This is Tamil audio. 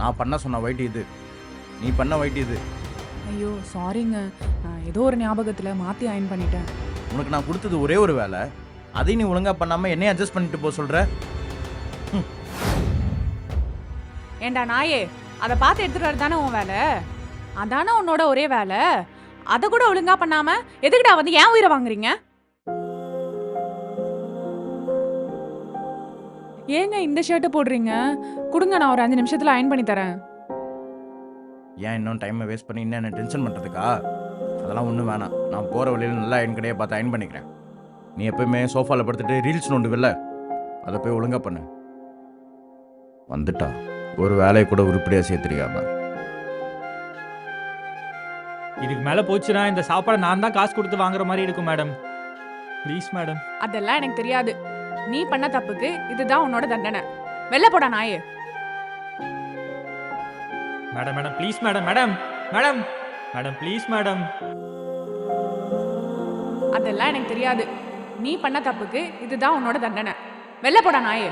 நான் பண்ண சொன்ன வைட்டி இது. நீ பண்ண வைட்டி இது. ஐயோ சாரிங்க நான் ஏதோ ஒரு ஞாபகத்தில் மாற்றி அயன் பண்ணிட்டேன். உனக்கு நான் கொடுத்தது ஒரே ஒரு வேலை. அதையும் நீ ஒழுங்கா பண்ணாம என்னைய அட்ஜஸ்ட் பண்ணிட்டு போக சொல்ற. ஏண்டா நாயே அதை பார்த்து எடுத்துட்டு வரது தானே உன் வேலை? அதானே உன்னோட ஒரே வேலை? அதை கூட ஒழுங்கா பண்ணாம எதுக்குடா வந்து ஏன் உயிரை வாங்குறீங்க? ஏங்க இந்த ஷர்ட்டை போடுறீங்க? கொடுங்க நான் ஒரு அஞ்சு நிமிஷத்துல அயன் பண்ணி தரேன். ஏன் இன்னும் டைமை வேஸ்ட் பண்ணி இன்னும் என்ன டென்ஷன் பண்ணுறதுக்கா அதெல்லாம் ஒன்றும் வேணாம். நான் போகிற வழியில் நல்லா என் கடையை பார்த்து அயன் பண்ணிக்கிறேன். நீ எப்பயுமே சோஃபாவில் படுத்துட்டு ரீல்ஸ் நோண்டுவில்ல? அதை போய் ஒழுங்கா பண்ணு. வந்துட்டா. ஒரு வேலையை கூட உருப்படியாக சேர்த்துருக்காம இதுக்கு மேலே போச்சுன்னா இந்த சாப்பாடை நான் தான் காசு கொடுத்து வாங்குற மாதிரி இருக்கும் மேடம் ப்ளீஸ் மேடம் அதெல்லாம் எனக்கு தெரியாது. நீ பண்ண தப்புக்கு இதுதான் உன்னோட தண்டனை. வெளில போடா நாயே. Madam madam please madam madam madam. Madam please madam. அதெல்லாம் எனக்கு தெரியாது. நீ பண்ண தப்புக்கு இதுதான் உன்னோட தண்டனை. வெளில போடா நாயே.